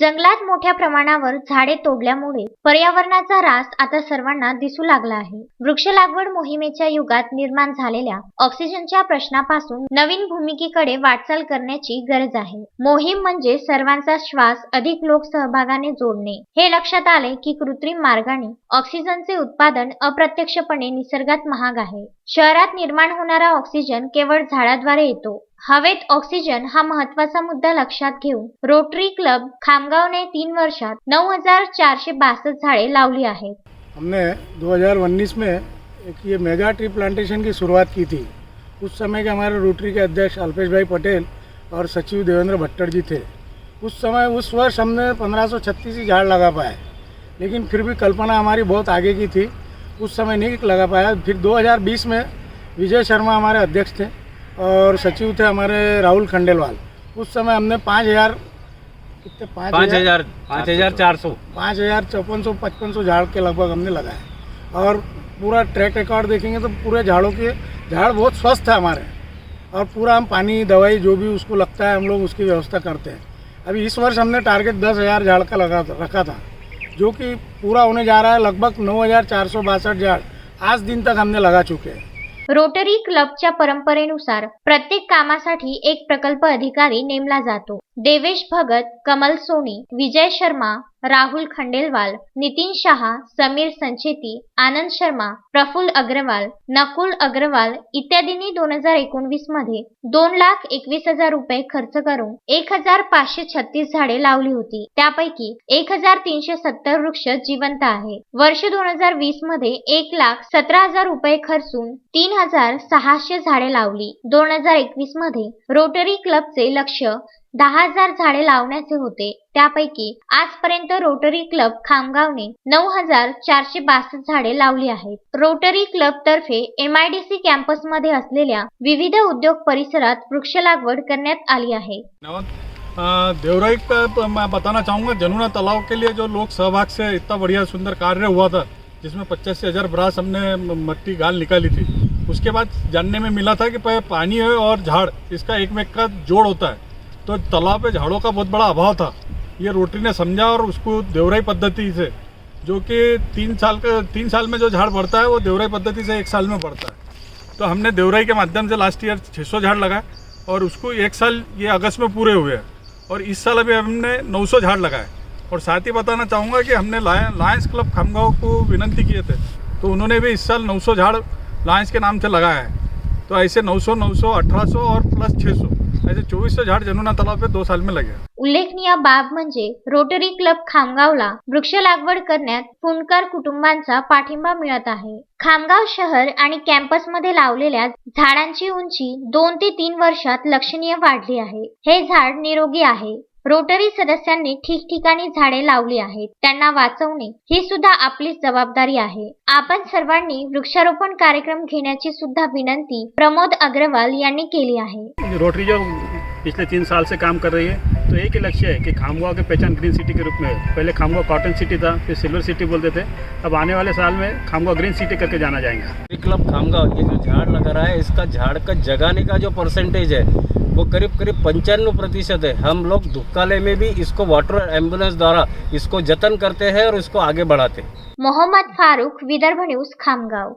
जंगलात मोठ्या प्रमाणावर झाडे तोडल्यामुळे पर्यावरणाचा रास आता सर्वांना दिसू लागला आहे. वृक्ष लागवड मोहिमेच्या युगात निर्माण झालेल्या ऑक्सिजनच्या प्रश्नापासून नवीन भूमिकेकडे वाटचाल करण्याची गरज आहे. मोहीम म्हणजे सर्वांचा श्वास अधिक लोक सहभागाने जोडणे. हे लक्षात आले की कृत्रिम मार्गाने ऑक्सिजनचे उत्पादन अप्रत्यक्षपणे निसर्गात महाग आहे. शहरात निर्माण होणारा ऑक्सिजन केवळ झाडाद्वारे येतो. हवेत ऑक्सिजन हा महत्त्वाचा मुद्दा लक्षात घेऊन रोटरी क्लब खामगावने तीन वर्षात नऊ हजार चारशे बासष्ट झाडे लावली आहेत. हमने 2019 में एक ये मेगा ट्री प्लांटेशन की शुरुआत की थी. उस समय के हमारे रोटरी के अध्यक्ष अल्पेश भाई पटेल और सचिव देवेंद्र भट्टर जी थे। उस समय उस वर्ष हमने 1536 ही झाड़ लगा पाए। लेकिन फिर भी कल्पना हमारी बहुत आगे की थी। उस समय नहीं लगा पाया। फिर 2020 में विजय शर्मा हमारे अध्यक्ष थे और सचिव थे हमारे राहुल खंडेलवाल। उस समय हमने पाँच हज़ार कितने? पाँच हज़ार। पाँच हज़ार चार सौ। पाँच हज़ार चौपन सौ पचपन सौ झाड़ के लगभग हमने लगाए। और पूरा ट्रैक रिकॉर्ड देखेंगे तो पूरे झाड़ों के झाड़ बहुत स्वस्थ है हमारे। और पूरा हम पानी दवाई जो भी उसको लगता है हम लोग उसकी व्यवस्था करते हैं। अभी इस वर्ष हमने टारगेट दस हज़ार झाड़ का लगा रखा था। जो कि पूरा होने जा रहा है लगभग नौ हज़ार चार बासठ झाड़ आज दिन तक हमने लगा चुके हैं। रोटरी क्लबच्या परंपरेनुसार प्रत्येक कामासाठी एक प्रकल्प अधिकारी नेमला जातो. देवेश भगत कमल सोनी विजय शर्मा राहुल खंडेलवाल नितीन शहा समीर संचेती आनंद शर्मा प्रफुल अग्रवाल नकुल अग्रवाल इत्यादींनी दोन हजार एकोणवीसमध्ये दोन लाख एकवीस हजार रुपये खर्च करून एक हजार पाचशे छत्तीस झाडे लावली होती. त्यापैकी एक हजार तीनशे सत्तर वृक्ष जिवंत आहे. वर्ष दोन हजार वीसमध्ये एक लाख सतरा हजार रुपये खर्चून तीन हजार सहाशे झाडे लावली. दोन हजार एकवीसमध्ये रोटरी क्लबचे लक्ष दहा हजार झाडे लावण्याचे होते. त्यापैकी आजपर्यंत रोटरी क्लब खामगावने नऊ हजार चारशे बासष्ट झाडे लावली आहेत. रोटरी क्लब तर्फे एमआयडीसी कॅम्पसमध्ये असलेल्या विविध उद्योग परिसरात वृक्ष लागवड करण्यात आली आहे. देवराई मैं बताना चाहूँगा जनुना तालाब के लिए जो लोग सहभाग से इतना बढ़िया सुंदर कार्य हुआ था जिसमें पचासी हजार ब्रास हमने मट्टी गाल निकाली थी उसके बाद जानने में मिला था कि पानी है और झाड़ इसका एक में का जोड़ होता है। तो तालाब पे झाड़ों का बहुत बड़ा अभाव था। ये रोटरी ने समझा और उसको देवराई पद्धति से, जो कि तीन साल का, तीन साल में जो झाड़ बढ़ता है, वो देवराई पद्धति से एक साल में बढ़ता है। तो हमने देवराई के माध्यम से लास्ट ईयर 600 झाड़ लगाए और उसको एक साल, ये अगस्त में पूरे हुए हैं। और इस साल अभी हमने 900 झाड़ लगाए। और साथ ही बताना चाहूँगा कि हमने लाय- लायंस क्लब खामगांव को विनंती किए थे तो उन्होंने भी इस साल 900 झाड़ लायंस के नाम से लगाया है। तो ऐसे 900 900 1800 और प्लस 600 ऐसे 2400 झाड़ जमुना तालाब पे दो साल में लगे। उल्लेखनीय बाब म्हणजे रोटरी क्लब खामगावला वृक्ष लागवड करण्यात फुंडकर कुटुंबांचा पाठिंबा मिळत आहे. खामगाव शहर आणि कॅम्पसमध्ये लावलेल्या झाडांची उंची दोन ते तीन वर्षात लक्षणीय वाढली आहे. हे झाड निरोगी आहे. रोटरी सदस्यांनी ठिकठिकाणी झाडे लावली आहेत. त्यांना वाचवणे ही सुद्धा आपलीच जबाबदारी आहे. आपण सर्वांनी वृक्षारोपण कार्यक्रम घेण्याची सुद्धा विनंती प्रमोद अग्रवाल यांनी केली आहे. रोटरी जो पिछले तीन साल से काम कर रही है तो एक ही लक्ष्य है कि खामगांव की पहचान ग्रीन सिटी के रूप में है। पहले खामगांव कॉटन सिटी था फिर सिल्वर सिटी बोलते थे। अब आने वाले साल में खामगांव ग्रीन सिटी करके जाना जाएगा। क्लब खामगांव ये जो झाड़ लगा रहा है इसका झाड़ का जगाने का जो परसेंटेज है वो करीब करीब पंचानवे प्रतिशत है। हम लोग धुक्काले में भी इसको वाटर एंबुलेंस द्वारा इसको जतन करते हैं और इसको आगे बढ़ाते हैं। मोहम्मद फारूक विदर्भ न्यूज़ खामगाव।